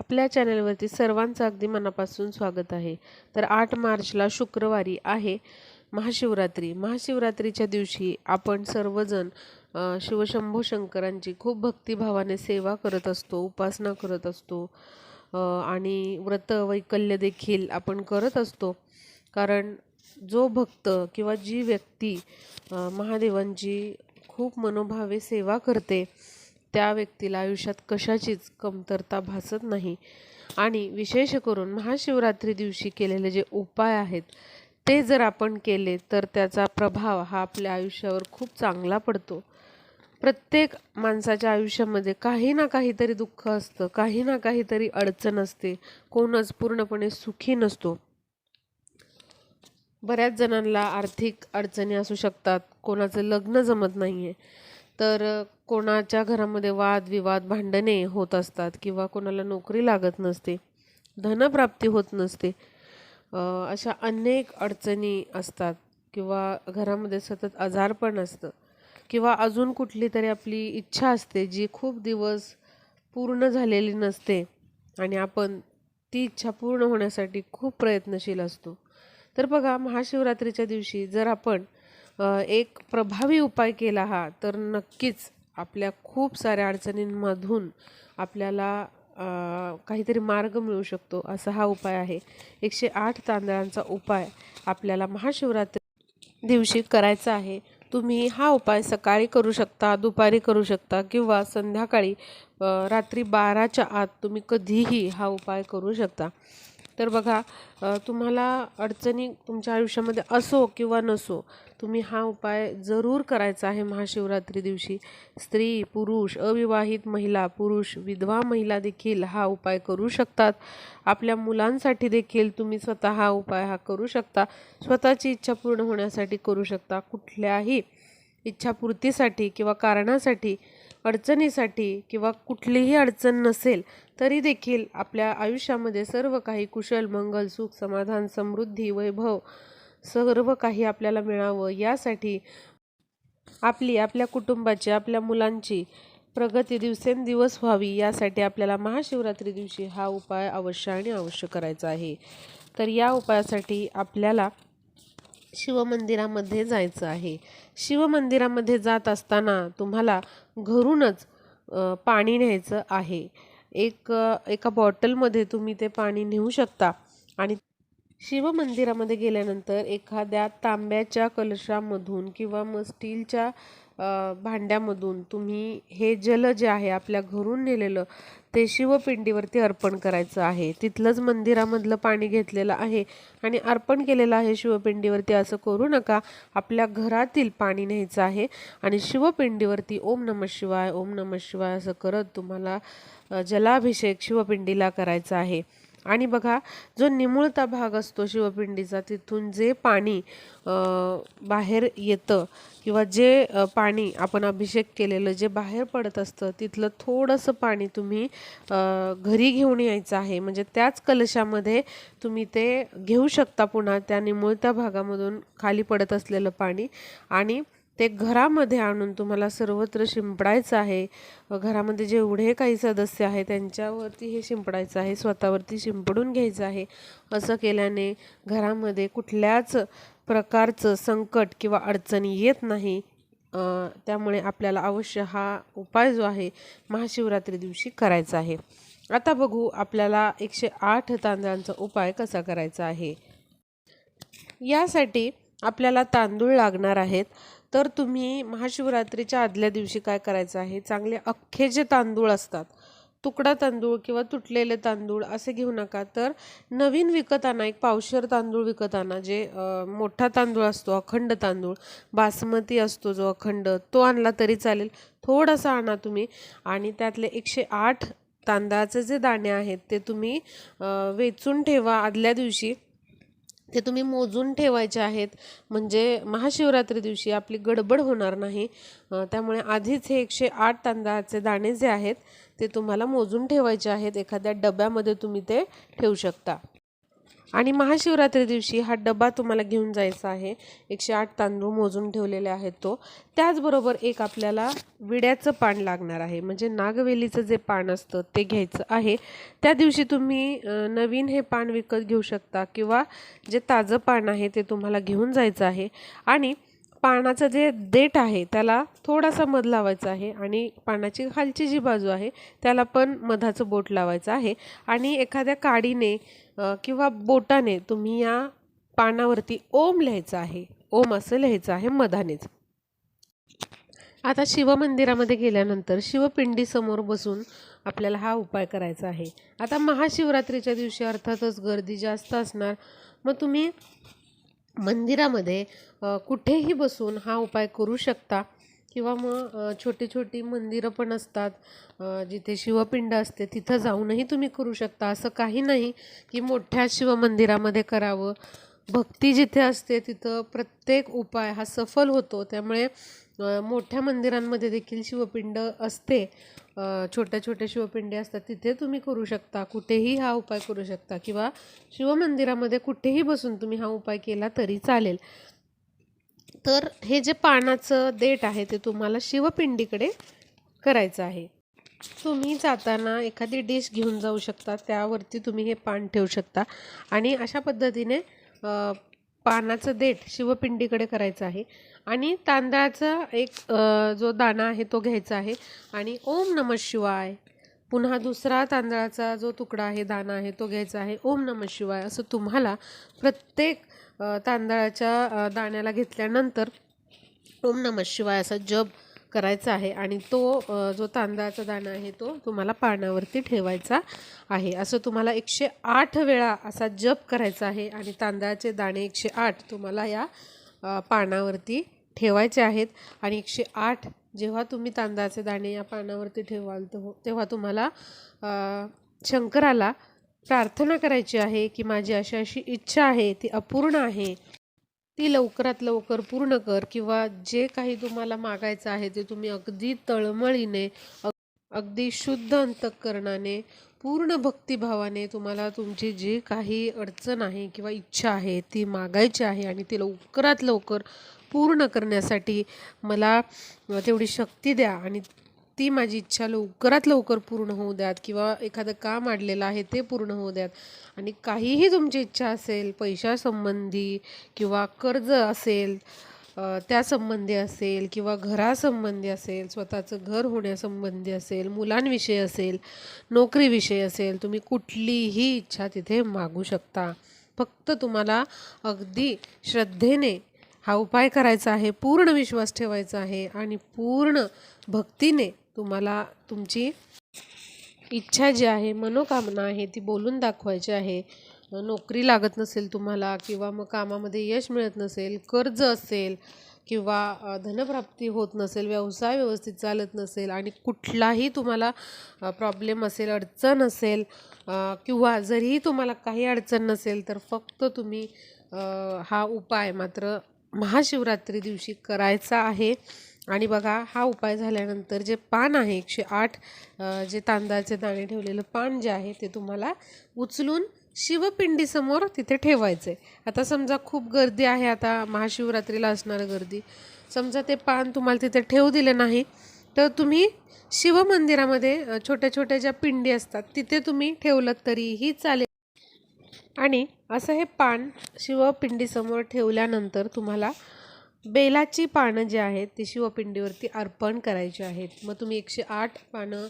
आपल्या चॅनलवरती सर्वांचं अगदी मनापासून स्वागत आहे. तर आठ मार्चला शुक्रवारी आहे महाशिवरात्री. महाशिवरात्रीच्या दिवशी आपण सर्वजण शिवशंभू शंकरांची खूप भक्तिभावाने सेवा करत असतो उपासना करत असतो आणि व्रत वैकल्य देखील आपण करत असतो. कारण जो भक्त किंवा जी व्यक्ती महादेवांची खूप मनोभावे सेवा करते त्या व्यक्तीला आयुष्यात कशाचीच कमतरता भासत नाही. आणि विशेष करून महाशिवरात्री दिवशी केलेले जे उपाय आहेत ते जर आपण केले तर त्याचा प्रभाव हा आपल्या आयुष्यावर खूप चांगला पडतो. प्रत्येक माणसाच्या आयुष्यामध्ये काही ना काहीतरी दुःख असतं काही ना काहीतरी अडचण असते कोणच पूर्णपणे सुखी नसतो. बऱ्याच जणांना आर्थिक अडचणी असू शकतात कोणाचं लग्न जमत नाही आहे तर कोणाच्या घरामध्ये वादविवाद भांडणे होत असतात किंवा कोणाला नोकरी लागत नसते धनप्राप्ती होत नसते अशा अनेक अडचणी असतात किंवा घरामध्ये सतत आजारपण असतं किंवा अजून कुठली तरी आपली इच्छा असते जी खूप दिवस पूर्ण झालेली नसते आणि आपण ती इच्छा पूर्ण होण्यासाठी खूप प्रयत्नशील असतो. तर बघा महाशिवरात्रीच्या दिवशी जर आपण एक प्रभावी उपाय केला हा तर नक्कीच आपल्या खूप साऱ्या अडचणींमधून आपल्याला काहीतरी मार्ग मिळू शकतो असा हा उपाय आहे. एकशे आठ तांदळांचा उपाय आपल्याला महाशिवरात्री दिवशी करायचा आहे. तुम्ही हा उपाय सकाळी करू शकता दुपारी करू शकता किंवा संध्याकाळी रात्री बाराच्या आत तुम्ही कधीही हा उपाय करू शकता. तर बघा तुम्हाला अडचणी तुमच्या आयुष्यामध्ये असो किंवा नसो तुम्ही हा उपाय जरूर करायचा आहे महाशिवरात्री दिवशी. स्त्री पुरुष अविवाहित महिला पुरुष विधवा महिला देखील हा उपाय करू शकतात. आपल्या मुलांसाठी देखील तुम्ही स्वतः हा उपाय हा करू शकता. स्वतःची इच्छा पूर्ण होण्यासाठी करू शकता. कुठल्याही इच्छापूर्तीसाठी किंवा कारणासाठी अडचणीसाठी किंवा कुठलीही अडचण नसेल तरी देखील आपल्या आयुष्यामध्ये सर्व काही कुशल मंगल सुख समाधान समृद्धी वैभव सर्व काही आपल्याला मिळावं. यासाठी आपली आपल्या कुटुंबाची आपल्या मुलांची प्रगती दिवसेंदिवस व्हावी यासाठी आपल्याला महाशिवरात्री दिवशी हा उपाय अवश्य आणि अवश्य करायचा आहे. तर या उपायासाठी आपल्याला शिवमंदिरामध्ये जायचं आहे. शिवमंदिरामध्ये जात असताना तुम्हाला घरूनच पाणी न्यायचं आहे. एक एका बॉटलमध्ये तुम्ही ते पाणी नेऊ शकता आणि शिवमंदिरामध्ये गेल्यानंतर एखाद्या तांब्याच्या कलशामधून किंवा मग स्टीलच्या भांड्यामधून तुम्ही हे जल जे आहे आपल्या घरून नेलेलं ते शिवपिंडीवरती अर्पण करायचं आहे. तिथलंच मंदिरामधलं पाणी घेतलेलं आहे आणि अर्पण केलेलं आहे शिवपिंडीवरती. असं करू नका. आपल्या घरातील पाणी न्यायचं आहे आणि शिवपिंडीवरती ओम नमः शिवाय ओम नमः शिवाय असं करत तुम्हाला जलाभिषेक शिवपिंडीला करायचा आहे. आणि बघा जो निमुळता भाग असतो शिवपिंडीचा तिथून जे पाणी बाहेर येतं किंवा जे पाणी आपण अभिषेक केलेलं जे बाहेर पडत असतं तिथलं थोडंसं पाणी तुम्ही घरी घेऊन यायचं आहे. म्हणजे त्याच कलशामध्ये तुम्ही ते घेऊ शकता पुन्हा त्या निमुळत्या भागामधून खाली पडत असलेलं पाणी. आणि ते घरामध्ये आणून तुम्हाला सर्वत्र शिंपडायचं आहे. घरामध्ये जेवढे काही सदस्य आहे त्यांच्यावरती हे शिंपडायचं आहे. स्वतःवरती शिंपडून घ्यायचं आहे. असं केल्याने घरामध्ये कुठल्याच प्रकारचं संकट किंवा अडचणी येत नाही. त्यामुळे आपल्याला अवश्य हा उपाय जो आहे महाशिवरात्री दिवशी करायचा आहे. आता बघू आपल्याला एकशे आठ तांदळांचा उपाय कसा करायचा आहे. यासाठी आपल्याला तांदूळ लागणार आहेत. तर तुम्ही महाशिवरात्रीच्या आदल्या दिवशी काय करायचं आहे? चांगले अख्खे जे तांदूळ असतात तुकडा तांदूळ किंवा तुटलेले तांदूळ असे घेऊ नका. तर नवीन विकत आणा एक पावशर तांदूळ विकत आणा जे मोठा तांदूळ असतो अखंड तांदूळ. बासमती असतो जो अखंड तो आणला तरी चालेल. थोडासा आणा तुम्ही आणि त्यातले एकशे आठ तांदळाचे जे दाणे आहेत ते तुम्ही वेचून ठेवा आदल्या दिवशी. ते तुम्ही मोजून ठेवायचे आहेत. म्हणजे महाशिवरात्री दिवशी आपली गडबड होणार नाही. त्यामुळे आधीच हे एकशे आठ तांदळाचे दाणे जे आहेत ते तुम्हाला मोजून ठेवायचे आहेत. एखाद्या डब्यामध्ये तुम्ही ते ठेवू शकता. आणि महाशिवरात्री दिवशी हा डबा तुम्हाला घेऊन जायचा आहे. एकशे आठ तांदूळ मोजून ठेवलेले आहेत तो. त्याचबरोबर एक आपल्याला विड्याचं पान लागणार आहे. म्हणजे नागवेलीचं जे पान असतं ते घ्यायचं आहे. त्या दिवशी तुम्ही नवीन हे पान विकत घेऊ शकता किंवा जे ताजं पान आहे ते तुम्हाला घेऊन जायचं आहे. आणि पानाचं जे देठ आहे त्याला थोडासा मध लावायचा आहे आणि पानाची खालची जी बाजू आहे त्याला पण मधाचं बोट लावायचं आहे. आणि एखाद्या काडीने किंवा बोटाने तुम्ही या पानावरती ओम लिहायचं आहे. ओम असं लिहायचं आहे मधानेच. आता शिवमंदिरामध्ये गेल्यानंतर शिवपिंडीसमोर बसून आपल्याला हा उपाय करायचा आहे. आता महाशिवरात्रीच्या दिवशी अर्थातच गर्दी जास्त असणार. मग तुम्ही मंदिरामध्ये कुठेही बसून हा उपाय करू शकता. किंवा मग छोटी छोटी मंदिरं पण असतात जिथे शिवपिंड असते तिथं जाऊनही तुम्ही करू शकता. असं काही नाही की मोठ्या शिवमंदिरामध्ये करावं. भक्ती जिथे असते तिथं प्रत्येक उपाय हा सफल होतो. त्यामुळे मोठ्या मंदिरांमध्ये देखील शिवपिंड असते. छोट्या छोट्या शिवपिंडे असतात तिथे तुम्ही करू शकता. कुठेही हा उपाय करू शकता. किंवा शिवमंदिरामध्ये कुठेही बसून तुम्ही हा उपाय केला तरी चालेल. तर हे जे पानाचं देठ आहे ते तुम्हाला शिवपिंडीकडे करायचं आहे. तुम्ही जाताना एखादी डिश घेऊन जाऊ शकता त्यावरती तुम्ही हे पान ठेवू शकता. आणि अशा पद्धतीने पानाचं देठ शिवपिंडीकडे करायचं आहे. आणि तांदळाचा एक जो दाणा आहे तो घ्यायचा आहे. आणि ओम नम शिवाय. पुन्हा दुसरा तांदळाचा जो तुकडा आहे दाणा आहे तो घ्यायचा आहे. ओम नम शिवाय असं तुम्हाला प्रत्येक तांदळाच्या दाण्याला घेतल्यानंतर ओम नम शिवाय असा जप करायचा आहे आणि तो जो तांदळाचा दाणा आहे तो तुम्हाला पानावरती ठेवायचा आहे. असं तुम्हाला एकशे आठ वेळा असा जप करायचा आहे आणि तांदळाचे दाणे एकशे आठ तुम्हाला या पानावरती ठेवायचे आहेत आणि एकशे आठ जेव्हा तुम्ही तांदळाचे दाणे या पानावरती ठेवाल तो तेव्हा तुम्हाला शंकराला प्रार्थना करायची आहे की माझी अशी अशी इच्छा आहे ती अपूर्ण आहे. ती लवकरात लवकर पूर्ण कर किंवा जे काही तुम्हाला मागायचं आहे ते तुम्ही अगदी तळमळीने अगदी शुद्ध अंतकरणाने पूर्ण भक्तिभावाने तुम्हाला तुमची जी काही अडचण आहे किंवा इच्छा आहे ती मागायची आहे आणि ती लवकरात लवकर पूर्ण करण्यासाठी मला तेवढी शक्ती द्या आणि ती माझी इच्छा लवकरात लवकर पूर्ण होऊ द्यात किंवा एखादं काम आडलेलं आहे ते पूर्ण होऊ द्यात. आणि काहीही तुमची इच्छा असेल पैशासंबंधी किंवा कर्ज असेल त्यासंबंधी असेल किंवा घरासंबंधी असेल स्वतःचं घर होण्यासंबंधी असेल मुलांविषयी असेल नोकरीविषयी असेल तुम्ही कुठलीही इच्छा तिथे मागू शकता. फक्त तुम्हाला अगदी श्रद्धेने हा उपाय करायचा आहे पूर्ण विश्वास ठेवायचा आहे आणि पूर्ण भक्तीने तुम्हाला तुमची इच्छा जी आहे मनोकामना आहे ती बोलून दाखवायची आहे. नोकरी लागत नसेल तुम्हाला किंवा मग कामामध्ये यश मिळत नसेल कर्ज असेल किंवा धनप्राप्ती होत नसेल व्यवसाय व्यवस्थित चालत नसेल आणि कुठलाही तुम्हाला प्रॉब्लेम असेल अडचण असेल किंवा जरीही तुम्हाला काही अडचण नसेल तर फक्त तुम्ही हा उपाय मात्र महाशिवरात्री दिवशी करायचा आहे. आणि बघा हा उपाय झाल्यानंतर जे पान आहे एकशे आठ जे तांदळाचे दाणे ठेवलेलं पान जे आहे ते तुम्हाला उचलून शिवपिंडीसमोर तिथे ठेवायचं आहे आता समजा खूप गर्दी आहे आता महाशिवरात्रीला असणारं गर्दी. समजा ते पान तुम्हाला तिथे ठेवू दिलं नाही तर तुम्ही शिवमंदिरामध्ये छोट्या छोट्या ज्या पिंडी असतात तिथे तुम्ही ठेवलं तरीही चालेल. आणि असं हे पान शिवपिंडीसमोर ठेवल्यानंतर तुम्हाला बेलाची पानं जी आहेत ती शिवपिंडीवरती अर्पण करायची आहेत. मग तुम्ही एकशे आठ पानं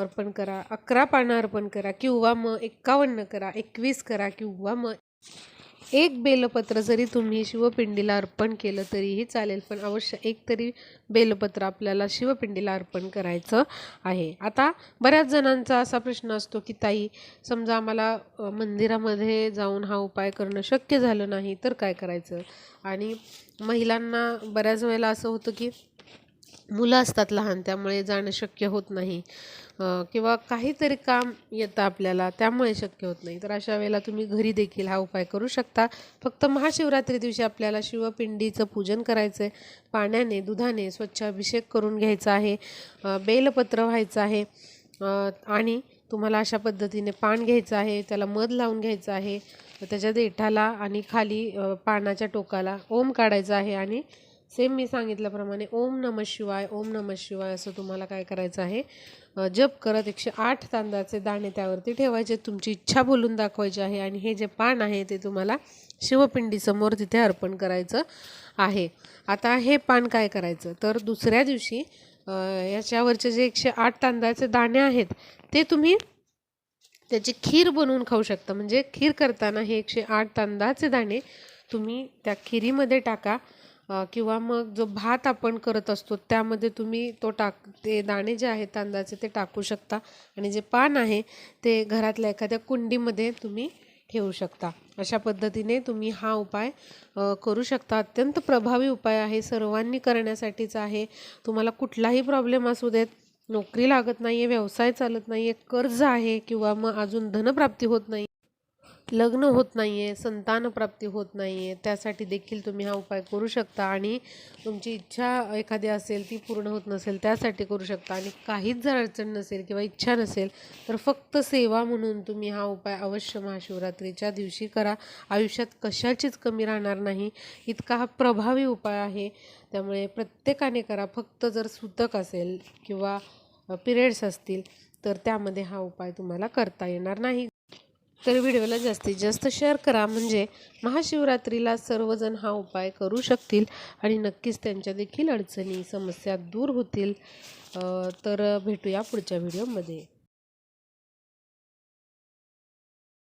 अर्पण करा अकरा पानं अर्पण करा किंवा मग एक्कावन्न करा एकवीस करा किंवा मग एक बेलपत्र जरी तुम्ही शिवपिंडीला अर्पण केलं तरीही चालेल पण अवश्य एक तरी बेलपत्र आपल्याला शिवपिंडीला अर्पण करायचं आहे. आता बऱ्याच जणांचा असा प्रश्न असतो की ताई समजा आम्हाला मंदिरामध्ये जाऊन हा उपाय करणं शक्य झालं नाही तर काय करायचं? आणि महिलांना बऱ्याच वेळेला असं होतं की मुलं असतात लहान त्यामुळे जाणं शक्य होत नाही. किंवा काहीतरी काम येतं आपल्याला त्यामुळे शक्य होत नाही. तर अशा वेळेला तुम्ही घरी देखील हा उपाय करू शकता. फक्त महाशिवरात्री दिवशी आपल्याला शिवपिंडीचं पूजन करायचं आहे पाण्याने दुधाने स्वच्छ अभिषेक करून घ्यायचा आहे. बेलपत्र व्हायचं आहे. आणि तुम्हाला अशा पद्धतीने पान घ्यायचं आहे त्याला मध लावून घ्यायचं आहे. त्याच्या देठाला आणि खाली पानाच्या टोकाला ओम काढायचा आहे आणि सेम मी सांगितल्याप्रमाणे ओम नम शिवाय ओम नम शिवाय असं तुम्हाला काय करायचं आहे? जप करत एकशे आठ तांदळाचे दाणे त्यावरती ठेवायचे तुमची इच्छा बोलून दाखवायची आहे आणि हे जे पान आहे ते तुम्हाला शिवपिंडीसमोर तिथे अर्पण करायचं आहे. आता हे पान काय करायचं? तर दुसऱ्या दिवशी याच्यावरचे जे एकशे आठ तांदळाचे दाणे आहेत ते तुम्ही त्याची खीर बनवून खाऊ शकता. म्हणजे खीर करताना हे एकशे आठ तांदळाचे दाणे तुम्ही त्या खिरीमध्ये टाका. किंवा मग जो भात आपण करत असतो त्यामध्ये तुम्ही तो टाक ते दाणे जे आहेत तांदळाचे ते टाकू शकता. आणि जे पान आहे ते घरातल्या एखाद्या कुंडीमध्ये तुम्ही ठेवू शकता. अशा पद्धतीने तुम्ही हा उपाय करू शकता. अत्यंत प्रभावी उपाय आहे सर्वांनी करण्यासाठीचा आहे. तुम्हाला कुठलाही प्रॉब्लेम असू देत नोकरी लागत नाही आहे व्यवसाय चालत नाही आहे कर्ज आहे किंवा मग अजून धनप्राप्ती होत नाही लग्न होत नाही आहे संतानप्राप्ती होत नाही आहे त्यासाठी देखील तुम्ही हा उपाय करू शकता आणि तुमची इच्छा एखादी असेल ती पूर्ण होत नसेल त्यासाठी करू शकता. आणि काहीच जर अडचण नसेल किंवा इच्छा नसेल तर फक्त सेवा म्हणून तुम्ही हा उपाय अवश्य महाशिवरात्रीच्या दिवशी करा. आयुष्यात कशाचीच कमी राहणार नाही. इतका हा प्रभावी उपाय आहे. त्यामुळे प्रत्येकाने करा. फक्त जर सुतक असेल किंवा पिरियड्स असतील तर त्यामध्ये हा उपाय तुम्हाला करता येणार नाही. तर व्हिडिओला जास्तीत जास्त शेअर करा. म्हणजे महाशिवरात्रीला सर्वजण हा उपाय करू शकतील आणि नक्कीच त्यांच्या देखील अडचणी समस्या दूर होतील. तर भेटूया पुढच्या व्हिडिओमध्ये